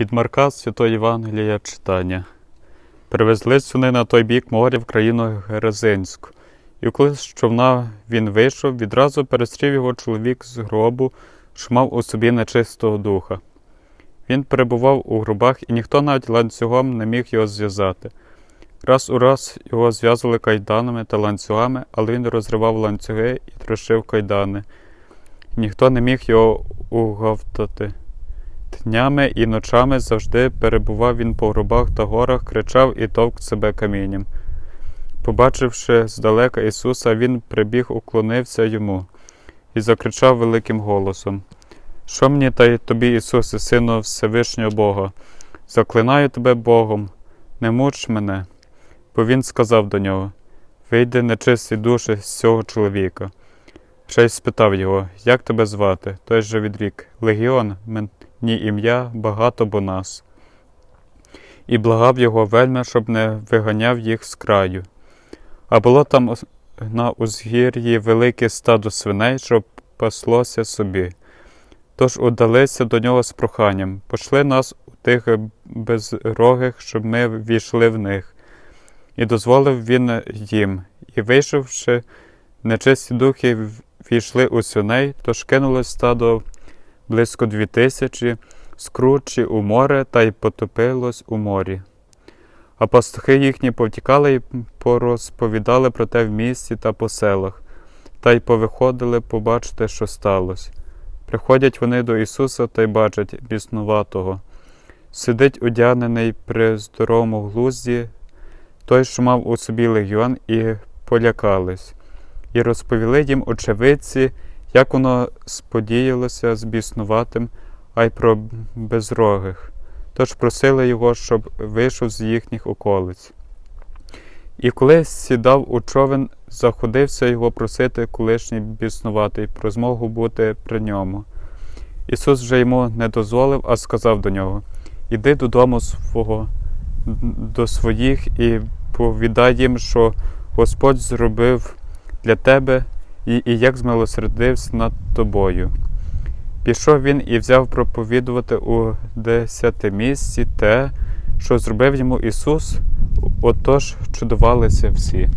Від Марка Святого Євангелія читання. Привезлись вони на той бік моря в країну Герезинську. І коли з човна він вийшов, відразу перестрів його чоловік з гробу, що мав у собі нечистого духа. Він перебував у гробах, і ніхто навіть ланцюгом не міг його зв'язати. Раз у раз його зв'язували кайданами та ланцюгами, але він розривав ланцюги і трощив кайдани. Ніхто не міг його уговтати. Днями і ночами завжди перебував він по гробах та горах, кричав і товк себе камінням. Побачивши здалека Ісуса, він прибіг, уклонився йому і закричав великим голосом: Що мені та й тобі, Ісусе, Сину Всевишнього Бога? Заклинаю тебе Богом, не муч мене. Бо він сказав до нього: Вийди нечисті душі з цього чоловіка. Ще й спитав його, як тебе звати? Той же відрік Легіон, мені ім'я багато бо нас. І благав його вельми, щоб не виганяв їх з краю. А було там на узгір'ї велике стадо свиней, що паслося собі. Тож удалися до нього з проханням, пошли нас у тих безрогих, щоб ми війшли в них. І дозволив він їм, і, вийшовши, нечисті духи війшли у свиней, тож кинулось стадо близько дві тисячі, скручі у море та й потопилось у морі. А пастухи їхні повтікали й порозповідали про те в місті та по селах, та й повиходили побачити, що сталося. Приходять вони до Ісуса та й бачать біснуватого. Сидить одягнений при здоровому глузді, той, що мав у собі легіон, і полякались, і розповіли їм очевидці, як воно сподіялося з біснуватим, а й про безрогих. Тож просили його, щоб вийшов з їхніх околиць. І коли сідав у човен, заходився його просити колишній біснуватий про змогу бути при ньому. Ісус же йому не дозволив, а сказав до нього: Іди додому свого, до своїх і повідай їм, що Господь зробив для тебе і, і як змилосердився над тобою. Пішов він і взяв проповідувати у десятимісці те, що зробив йому Ісус, отож чудувалися всі.